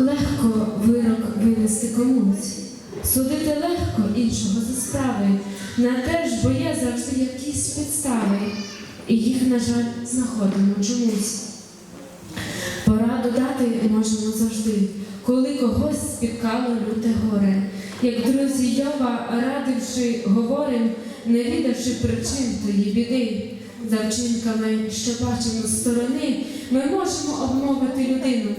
легко вирок винести комусь, судити легко іншого за справи, на те ж, бо є завжди якісь підстави, і їх, на жаль, знаходимо чомусь. Пораду дати можемо завжди, коли когось спіткало люте горе. Як друзі Йова, радивши, говорим, не відавши причин тої біди. За вчинками, що бачимо з сторони, ми можемо обмовити людину,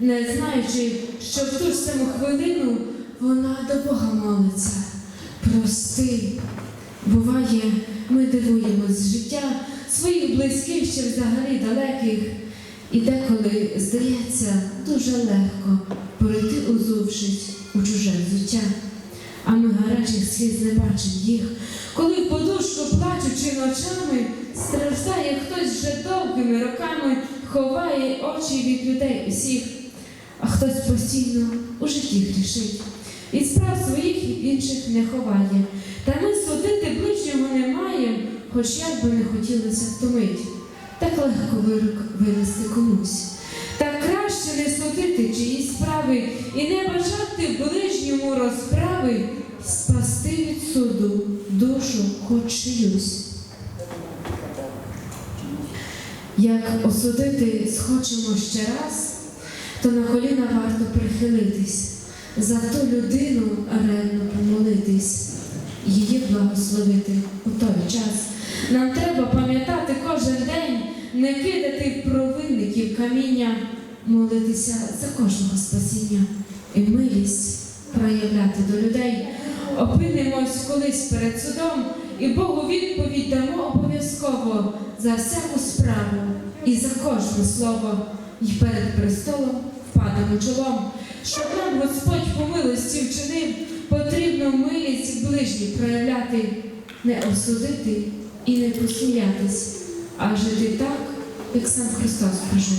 не знаючи, що в ту ж саму хвилину вона до Бога молиться. Прости. Буває, ми дивуємось життя своїх близьких, ще взагалі далеких. І деколи здається дуже легко пройти, узувшись у чуже життя. А ми гарячих сліз не бачимо їх, коли в подушку плачучи ночами, страждає хтось вже довгими роками, ховає очі від людей усіх, а хтось постійно у житті грішить. І справ своїх від інших не ховає. Та ми судити ближнього не маємо, хоч як би не хотілося втомить. Так легко вирок винести комусь. Так краще не судити чиїсь справи і не бажати ближньому розправи, спасти від суду душу хоч чиюсь. Як осудити схочемо ще раз, то на коліна варто прихилитись, за ту людину ревно помолитись, її благословити у той час. Нам треба пам'ятати кожен день, не кидати провинників каміння, молитися за кожного спасіння і милість проявляти до людей. Опинимось колись перед судом, і Богу відповідь дамо обов'язково за всяку справу і за кожне слово, і перед престолом впадемо чолом. Щоб нам Господь по милості вчинив, потрібно милість ближні проявляти, не осудити і не посміятись, а жити так, як сам Христос прожив.